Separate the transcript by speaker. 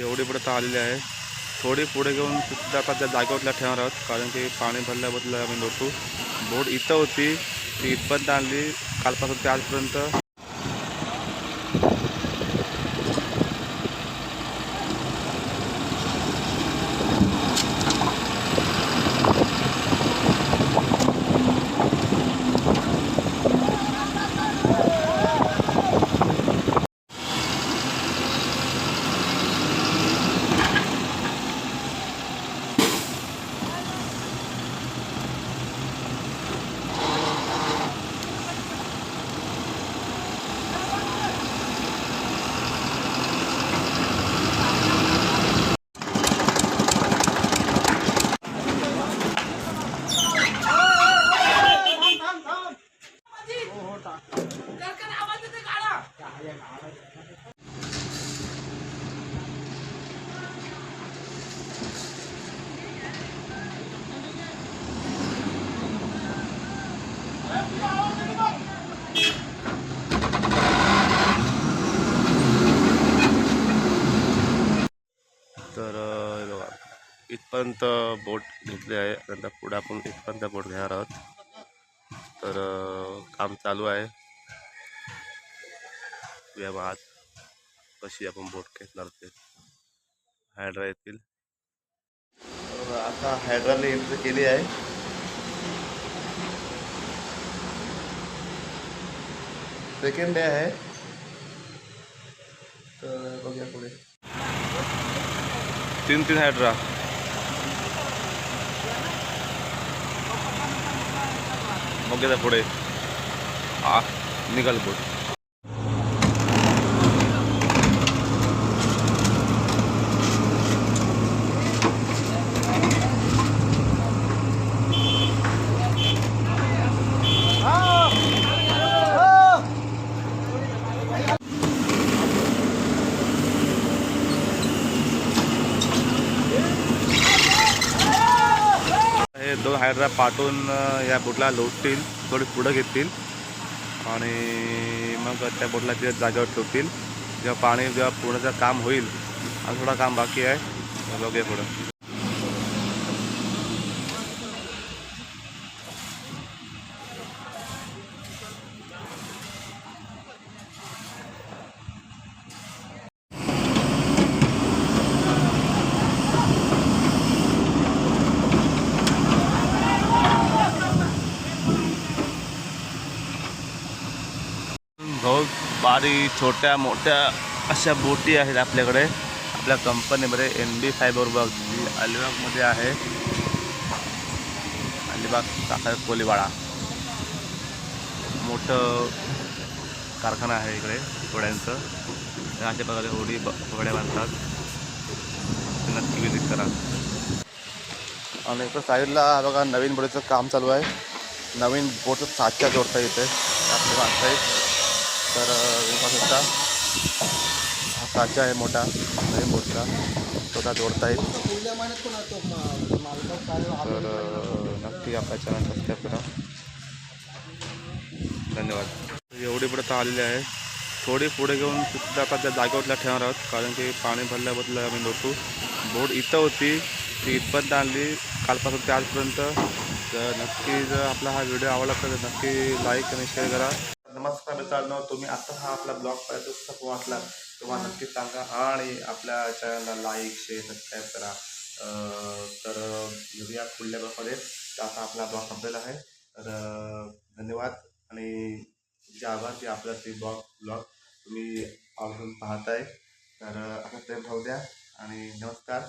Speaker 1: एवढी पुढे तर आलेली आहे. थोडी पुढे घेऊन सुद्धा आता त्या जागेवरला ठेवणार आहोत कारण की पाणी भरल्याबद्दल आम्ही नव्हतो बोट इथं होती ती इथपर्यंत आणली. कालपासून ते आजपर्यंत तर हे बघा. इथपर्यंत बोट घेतली आहे. नंतर पुढे आपण इथपर्यंत बोट घेणार आहोत. तर काम चालू आहे. व्यवहार आज कशी आपण बोट घेतणार ते. हायड्रा येतील आता हायड्राने एंट्री केली आहे. सेकंड डे आहे. तर बघूया पुढे. तीन तीन हायड्रा बघूया पुढे. आ निघाल बोट दोन हायड्रा पाठवून या बोटला लोटतील थोडी पुढं घेतील. आणि मग त्या बोटला त्या जागेवर ठेवतील. जेव्हा पाणी जेव्हा पूर्णचं काम होईल आणि थोडं काम बाकी आहे. बघूया पुढं. बहुत बारी छोट्या मोठ्या अशा बोटी आहेत आपल्याकडे. आपल्या कंपनीमध्ये एन बी फायबर बघ जी अलिबागमध्ये आहे. अलिबाग साखर कोलीवाडा. मोठं कारखाना आहे इकडे घोड्यांचं. अशा प्रकारे होडी ब होड्या बांधतात. नक्की विजिट करा. आणि इकडं साईडला बघा नवीन बोटीचं काम चालू आहे. नवीन बोटचं सातच्या जोडता येते. आपल्या बांधता तर अ, हा साचा आहे मोठा नाही बोटचा स्वतः जोडता येईल. तर नक्की आपल्या चॅनल सबस्क्राईब करा धन्यवाद. एवढी पुढे तर आलेली आहे. थोडी पुढे घेऊन सुद्धा आता त्या जागेवरला ठेवणार आहोत कारण की पाणी भरल्याबद्दल आम्ही नव्हतो. बोट इथं होती ती इथपर्यंत आणली. कालपासून ते आजपर्यंत. तर नक्की जर आपला हा व्हिडिओ आवडला तर नक्की लाईक आणि शेअर करा. नमस्कार. मित्रांनो तुम्ही आता हा आपला ब्लॉग पाहिजे पुस्तक वाचला तेव्हा नक्की सांगा. आणि आपल्या चॅनलला लाईक शेअर सबस्क्राईब करा. तर भेटूया पुढल्या ब्लॉगमध्ये तर आता आपला ब्लॉग संपलेला आहे. तर धन्यवाद आणि तुमचे आभार की आपला ते ब्लॉग ब्लॉग तुम्ही आवडून पाहताय. तर आता प्रेम राहू द्या आणि नमस्कार.